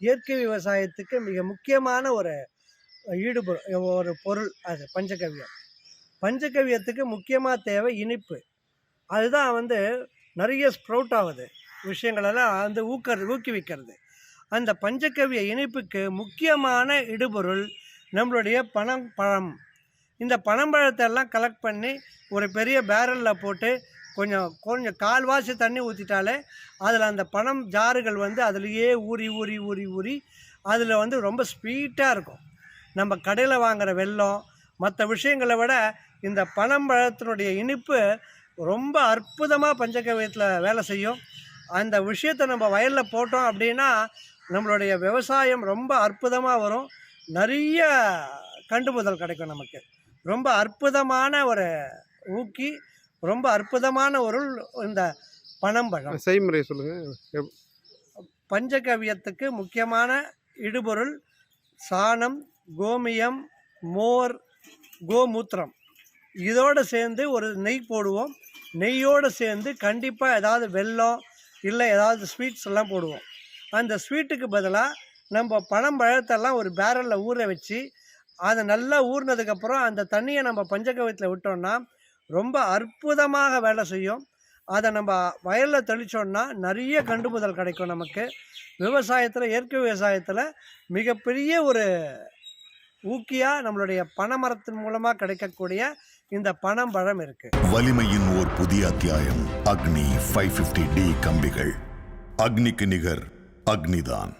இயற்கை விவசாயத்துக்கு மிக முக்கியமான ஒரு ஈடுபொரு ஒரு பொருள் அது பஞ்சகவ்யம். பஞ்சகவ்யத்துக்கு முக்கியமாக தேவை இனிப்பு. அதுதான் வந்து நிறைய ஸ்ப்ரவுட் ஆகுது. விஷயங்களெல்லாம் வந்து ஊக்க ஊக்குவிக்கிறது. அந்த பஞ்சகவ்ய இனிப்புக்கு முக்கியமான இடுபொருள் நம்மளுடைய பனம் பழம் இந்த பனம்பழத்தை எல்லாம் கலெக்ட் பண்ணி ஒரு பெரிய பேரலில் போட்டு கொஞ்சம் கொஞ்சம் கால்வாசி தண்ணி ஊற்றிட்டாலே அதில் அந்த பனம் ஜாறுகள் வந்து அதுலேயே ஊறி ஊறி ஊறி ஊறி அதில் வந்து ரொம்ப ஸ்வீட்டாக இருக்கும். நம்ம கடையில் வாங்குகிற வெல்லம் மற்ற விஷயங்களை விட இந்த பனம்பழத்தினுடைய இனிப்பு ரொம்ப அற்புதமாக பஞ்சகவியத்தில் வேலை செய்யும். அந்த விஷயத்தை நம்ம வயலில் போட்டோம் அப்படின்னா நம்மளுடைய விவசாயம் ரொம்ப அற்புதமாக வரும். நிறைய கண்டுமுதல் கிடைக்கும் நமக்கு. ரொம்ப அற்புதமான ஒரு ஊக்கி ரொம்ப அற்புதமான ஒரு இந்த பனம்பழம். செய்முறை சொல்லுங்கள் பஞ்சகவியத்துக்கு முக்கியமான இடுபொருள் சாணம் கோமியம் மோர் கோமூத்திரம். இதோடு சேர்ந்து ஒரு நெய் போடுவோம். நெய்யோடு சேர்ந்து கண்டிப்பாக ஏதாவது வெல்லம் இல்லை ஏதாவது ஸ்வீட்ஸ் எல்லாம் போடுவோம். அந்த ஸ்வீட்டுக்கு பதிலாக நம்ம பழம்பழத்தெல்லாம் ஒரு பேரலில் ஊற வச்சு அதை நல்லா ஊறினதுக்கப்புறம் அந்த தண்ணியை நம்ம பஞ்சகவியத்தில் விட்டோம்னா ரொம்ப அற்புதமாக வேலை செய்யும். அதை நம்ம வயலில் தெளித்தோம்னா நிறைய கண்டுமுதல் கிடைக்கும் நமக்கு. விவசாயத்தில் இயற்கை விவசாயத்தில் மிகப்பெரிய ஒரு ஊக்கியாக நம்மளுடைய பனைமரத்தின் மூலமாக கிடைக்கக்கூடிய இந்த பனம்பழம் இருக்குது வலிமையின் ஓர் புதிய அத்தியாயம் அக்னி ஃபைவ் ஃபிஃப்டி டி கம்பிகள். அக்னிக்கு நிகர் அக்னிதான்.